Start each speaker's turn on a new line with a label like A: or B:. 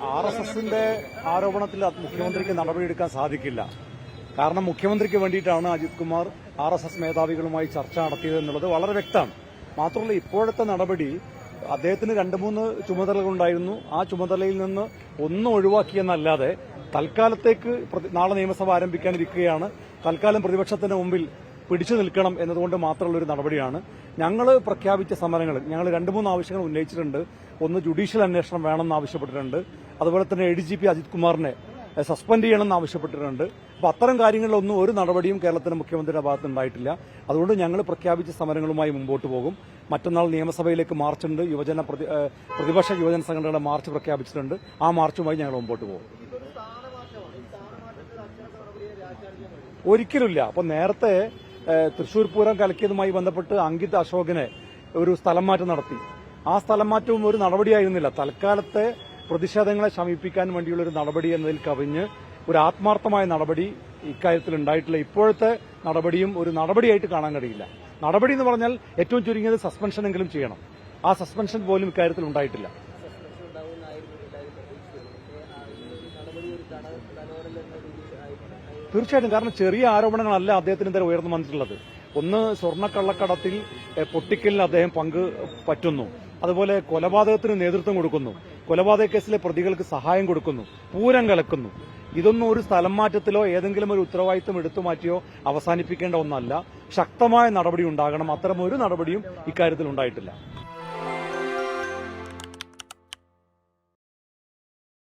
A: R S എസിന്റെ ആരോപണത്തിൽ മുഖ്യമന്ത്രിക്ക് നടപടിയെടുക്കാൻ സാധിക്കില്ല. കാരണം മുഖ്യമന്ത്രിക്ക് വേണ്ടിയിട്ടാണ് Ajith Kumar R S S മേധാവികളുമായി ചർച്ച നടത്തിയത് എന്നുള്ളത് വളരെ വ്യക്തമാണ്. മാത്രമല്ല ഇപ്പോഴത്തെ നടപടി അദ്ദേഹത്തിന് രണ്ട് മൂന്ന് ചുമതലകളുണ്ടായിരുന്നു. ആ ചുമതലയിൽ നിന്ന് ഒന്നും ഒഴിവാക്കിയെന്നല്ലാതെ തൽക്കാലത്തേക്ക് നാളെ നിയമസഭ ആരംഭിക്കാനിരിക്കുകയാണ്. തൽക്കാലം പ്രതിപക്ഷത്തിന് മുമ്പിൽ പിടിച്ചു നിൽക്കണം എന്നതുകൊണ്ട് മാത്രമുള്ള ഒരു നടപടിയാണ്. ഞങ്ങൾ പ്രഖ്യാപിച്ച സമരങ്ങൾ ഞങ്ങൾ രണ്ട് മൂന്ന് ആവശ്യങ്ങൾ ഉന്നയിച്ചിട്ടുണ്ട്. ഒന്ന് ജുഡീഷ്യൽ അന്വേഷണം വേണമെന്ന് ആവശ്യപ്പെട്ടിട്ടുണ്ട്. അതുപോലെ തന്നെ A D G P Ajith കുമാറിനെ സസ്പെൻഡ് ചെയ്യണമെന്ന് ആവശ്യപ്പെട്ടിട്ടുണ്ട്. അപ്പോൾ അത്തരം കാര്യങ്ങളിലൊന്നും ഒരു നടപടിയും കേരളത്തിന്റെ മുഖ്യമന്ത്രിയുടെ ഭാഗത്ത് ഉണ്ടായിട്ടില്ല. അതുകൊണ്ട് ഞങ്ങൾ പ്രഖ്യാപിച്ച സമരങ്ങളുമായി മുമ്പോട്ട് പോകും. മറ്റന്നാൾ നിയമസഭയിലേക്ക് മാർച്ചുണ്ട്. യുവജന പ്രതിപക്ഷ യുവജന സംഘടനകളുടെ മാർച്ച് പ്രഖ്യാപിച്ചിട്ടുണ്ട്. ആ മാർച്ചുമായി ഞങ്ങൾ മുമ്പോട്ട് പോകും. ഒരിക്കലുമില്ല. അപ്പൊ നേരത്തെ തൃശൂർ പൂരം കലക്കിയതുമായി ബന്ധപ്പെട്ട് അങ്കിത് അശോകനെ ഒരു സ്ഥലം മാറ്റം നടത്തി. ആ സ്ഥലം മാറ്റവും ഒരു നടപടിയായിരുന്നില്ല. തൽക്കാലത്തെ പ്രതിഷേധങ്ങളെ ശമിപ്പിക്കാൻ വേണ്ടിയുള്ള ഒരു നടപടി എന്നതിൽ കവിഞ്ഞ് ഒരു ആത്മാർത്ഥമായ നടപടി ഇക്കാര്യത്തിൽ ഉണ്ടായിട്ടില്ല. ഇപ്പോഴത്തെ നടപടിയും ഒരു നടപടിയായിട്ട് കാണാൻ കഴിയില്ല. നടപടി എന്ന് പറഞ്ഞാൽ ഏറ്റവും ചുരുങ്ങിയത് സസ്പെൻഷനെങ്കിലും ചെയ്യണം. ആ സസ്പെൻഷൻ പോലും ഇക്കാര്യത്തിൽ ഉണ്ടായിട്ടില്ല. തീർച്ചയായിട്ടും. കാരണം ചെറിയ ആരോപണങ്ങളല്ല അദ്ദേഹത്തിനെതിരെ ഉയർന്നു വന്നിട്ടുള്ളത്. ഒന്ന് സ്വർണക്കള്ളക്കടത്തിൽ എഹ്, പൊട്ടിക്കലിന് അദ്ദേഹം പങ്ക് പറ്റുന്നു. അതുപോലെ കൊലപാതകത്തിന് നേതൃത്വം കൊടുക്കുന്നു. കൊലപാതക കേസിലെ പ്രതികൾക്ക് സഹായം കൊടുക്കുന്നു. പൂരം കലക്കുന്നു. ഇതൊന്നും ഒരു സ്ഥലം മാറ്റത്തിലോ ഏതെങ്കിലും ഒരു ഉത്തരവാദിത്തം എടുത്തു മാറ്റിയോ അവസാനിപ്പിക്കേണ്ട ഒന്നല്ല. ശക്തമായ നടപടി ഉണ്ടാകണം. അത്തരം ഒരു നടപടിയും ഇക്കാര്യത്തിൽ ഉണ്ടായിട്ടില്ല.